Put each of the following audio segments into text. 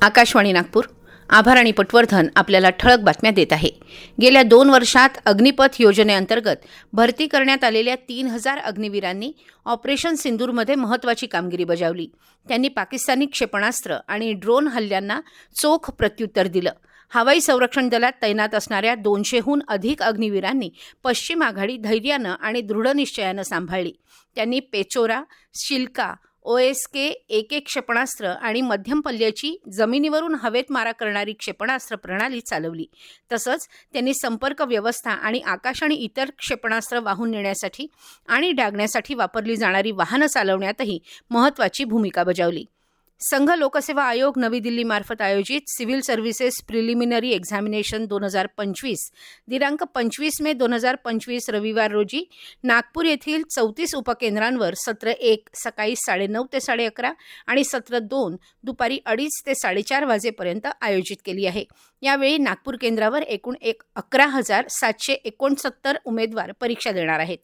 आकाशवाणी नागपूर. आभार आणि पटवर्धन आपल्याला ठळक बातम्या देत आहे. गेल्या दोन वर्षात अग्निपथ योजनेअंतर्गत भरती करण्यात आलेल्या तीन हजार अग्निवीरांनी ऑपरेशन सिंदूरमध्ये महत्त्वाची कामगिरी बजावली. त्यांनी पाकिस्तानी क्षेपणास्त्र आणि ड्रोन हल्ल्यांना चोख प्रत्युत्तर दिलं. हवाई संरक्षण दलात तैनात असणाऱ्या दोनशेहून अधिक अग्निवीरांनी पश्चिम आघाडी धैर्यानं आणि दृढनिश्चयानं सांभाळली. त्यांनी पेचोरा शिल्का ओ एस के एक एक क्षेपणास्त्र आणि मध्यम पल्ल्याची जमिनीवरून हवेत मारा करणारी क्षेपणास्त्र प्रणाली चालवली. तसंच त्यांनी संपर्क व्यवस्था आणि आकाश आणि इतर क्षेपणास्त्र वाहून नेण्यासाठी आणि डागण्यासाठी वापरली जाणारी वाहनं चालवण्यातही महत्त्वाची भूमिका बजावली. संघ लोकसेवा आयोग नवी दिल्लीमार्फत आयोजित सिव्हिल सर्व्हिसेस प्रिलिमिनरी एक्झामिनेशन दोन हजार पंचवीस दिनांक पंचवीस मे दोन हजार पंचवीस रविवार रोजी नागपूर येथील चौतीस उपकेंद्रांवर सत्र एक सकाळी साडेनऊ ते साडे अकरा आणि सत्र दोन दुपारी अडीच ते साडेचार वाजेपर्यंत आयोजित केली आहे. यावेळी नागपूर केंद्रावर एकूण एक अकरा हजार सातशे एकोणसत्तर उमेदवार परीक्षा देणार आहेत.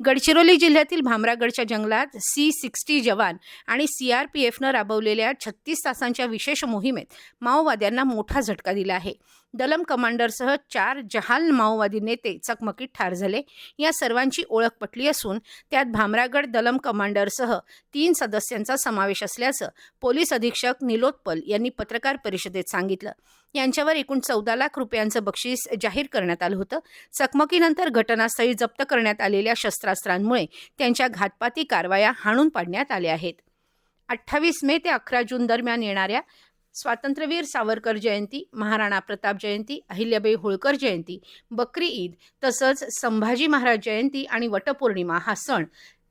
गडचिरोली जिल्ह्यातील भामरागडच्या जंगलात सी सिक्स्टी जवान आणि सी आर पी एफनं राबवलेल्या छत्तीस तासांच्या विशेष मोहिमेत माओवाद्यांना मोठा झटका दिला आहे. दलम कमांडरसह चार जहाल माओवादी नेते चकमकीत ठार झाले. या सर्वांची ओळख पटली असून त्यात भामरागड दलम कमांडरसह तीन सदस्यांचा समावेश असल्याचं पोलीस अधीक्षक निलोत्पल यांनी पत्रकार परिषदेत सांगितलं. यांच्यावर एकूण चौदा लाख रुपयांचं बक्षीस जाहीर करण्यात आलं होतं. चकमकीनंतर घटनास्थळी जप्त करण्यात आलेल्या शस्त्रास्त्रांमुळे त्यांच्या घातपाती कारवाया हाणून पाडण्यात आल्या आहेत. अठ्ठावीस मे ते अकरा जून दरम्यान येणाऱ्या स्वातंत्र्यवीर सावरकर जयंती महाराणा प्रताप जयंती अहिल्याबाई होळकर जयंती बकरी ईद तसंच संभाजी महाराज जयंती आणि वटपौर्णिमा हा सण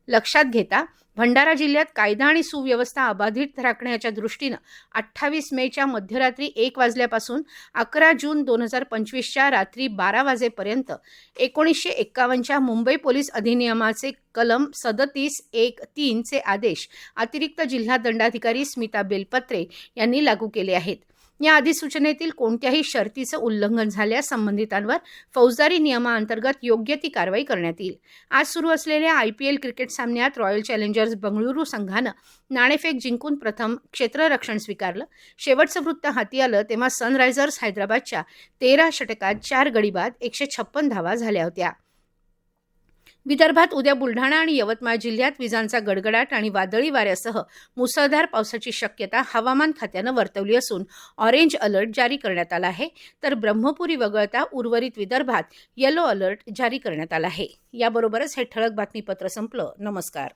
लक्षात घेता भंडारा जिल्ह्यात कायदा आणि सुव्यवस्था अबाधित राखण्याच्या दृष्टीनं अठ्ठावीस मेच्या मध्यरात्री एक वाजल्यापासून अकरा जून दोन हजार पंचवीसच्या रात्री बारा वाजेपर्यंत एकोणीसशे एक्कावन्नच्या मुंबई पोलीस अधिनियमाचे कलम सदतीस एक तीनचे आदेश अतिरिक्त जिल्हा दंडाधिकारी स्मिता बेलपत्रे यांनी लागू केले आहेत. या अधिसूचनेतील कोणत्याही शर्तीचं उल्लंघन झाल्यास संबंधितांवर फौजदारी नियमाअंतर्गत योग्य ती कारवाई करण्यात येईल. आज सुरू असलेल्या आय पी एल क्रिकेट सामन्यात रॉयल चॅलेंजर्स बंगळुरू संघानं नाणेफेक जिंकून प्रथम क्षेत्ररक्षण स्वीकारलं. शेवटचं वृत्त हाती आलं तेव्हा सनरायझर्स हैदराबादच्या तेरा षटकात चार गडीबाद एकशे छप्पन धावा झाल्या होत्या. विदर्भात उद्या बुलढाणा आणि यवतमाळ जिल्ह्यात विजांचा गडगडाट आणि वादळी वाऱ्यासह मुसळधार पावसाची शक्यता हवामान खात्यानं वर्तवली असून ऑरेंज अलर्ट जारी करण्यात आला आहे. तर ब्रह्मपुरी वगळता उर्वरित विदर्भात येलो अलर्ट जारी करण्यात आला आहे. याबरोबरच हे ठळक बातमीपत्र संपलं. नमस्कार.